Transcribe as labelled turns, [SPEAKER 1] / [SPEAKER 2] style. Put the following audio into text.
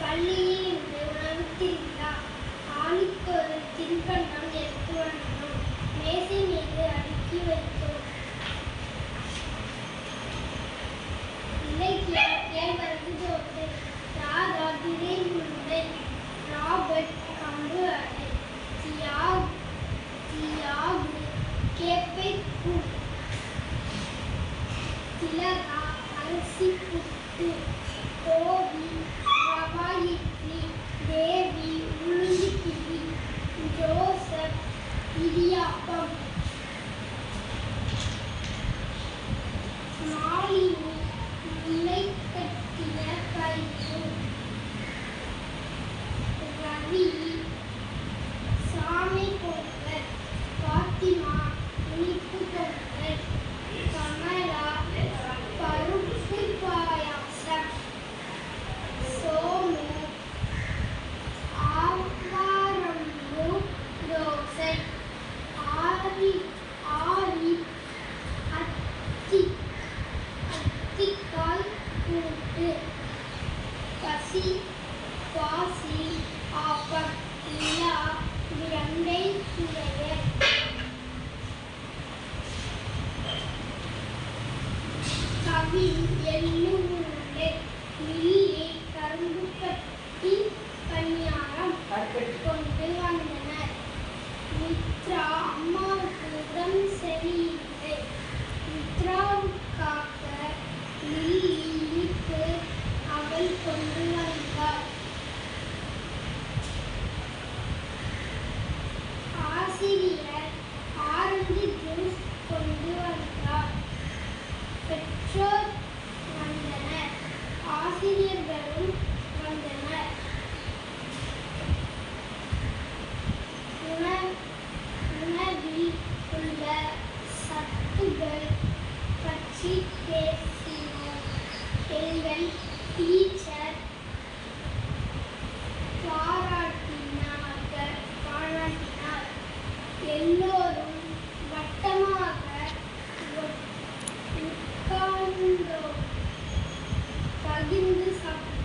[SPEAKER 1] பள்ளியில் உணவு திருவிழா ஆளுக்கு ஒரு திருப்பண்ணா திலகா அரிசி புட்டு கோபி ரவா இட்லி தேவி உளுந்து கிளி ஜோசப் இடியாப்பம் அத்திக்காய் கூட்டு. பசி பாசி ஆப்பம். விரண்டை சுவையர் கவி எள்ளு உருண்டை மில்லி கரும்பு கட்டி பணியாரம் கொண்டு வந்தனர். மித்ரா அம்மாவுக்கு லில்லி இனிப்பு அவள் கொண்டு வந்தாள். ஆசிரியர் ஆரஞ்சு ஜூஸ் கொண்டு வந்தார். பெற்றோர் வந்தனர். ஆசிரியர் டீச்சர் பாராட்டினாக பாராட்டினார். எல்லோரும் வட்டமாக பகிர்ந்து சாப்பிட்டார்